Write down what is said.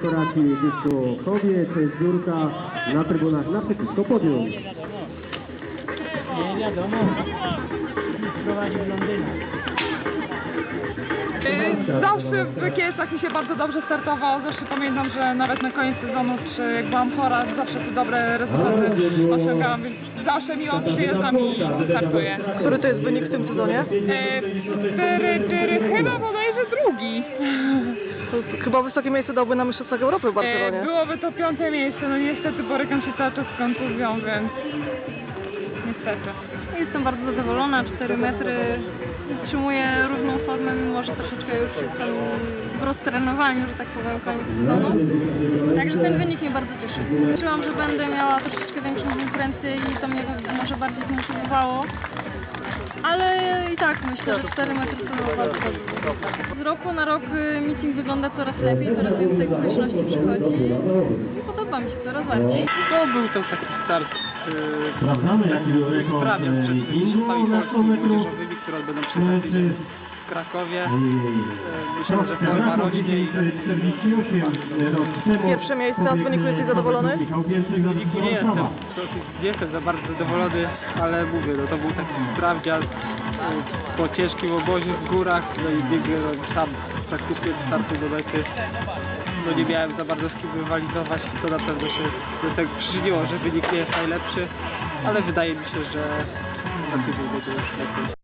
dekoracji dysku kobiet, zbiórka na trybunach naprzeciwko podium. Nie wiadomo. Prowadzi w Londynie. Y, Zawsze w Kielcach mi się bardzo dobrze startowało. Zawsze pamiętam, że nawet na koniec sezonu, czy jak byłam chora, zawsze tu dobre rezultaty osiągałam, więc zawsze miło przyjeżdżam i startuję. Który to jest wynik w tym sezonie? Y, Cztery, cztery, chyba bodajże drugi. To chyba wysokie miejsce dałby na Mistrzostwach Europy w Y, Barcelonie. Byłoby to piąte miejsce, no niestety borykam się cały czas z kontuzją, więc niestety. Jestem bardzo zadowolona, 4 metry. Utrzymuję równą formę, mimo że troszeczkę już jestem w roztrenowaniu, że tak powiem, koniec sezonu. Także ten wynik mnie bardzo cieszy. Myślałam, że będę miała troszeczkę większą konkurencję i to mnie może bardziej zmotywowało. Ale i tak myślę, że 4 metry to bardzo dobrze. Z roku na rok y, meeting wygląda coraz lepiej, coraz więcej publiczności przychodzi i podoba mi się coraz bardziej. To był to taki start yy, Sprawdzamy jaki był rekord e, meetingu na Polski 100 metrów. młodzieżowymi, które w Krakowie. E, Myślę, że forma na rośnie i 48 rok temu. Pierwsze miejsce, a z wyniku jesteś zadowolony? W wyniku nie jestem, nie jestem za bardzo zadowolony, ale mówię, no to był taki sprawdzian e, po ciężkim obozie w górach, no i biegłem no, sam praktycznie od startu do mety. No nie miałem za bardzo z kim rywalizować i to na pewno się do tego przyczyniło, że wynik nie jest najlepszy, ale wydaje mi się, że za tydzień będzie już lepiej.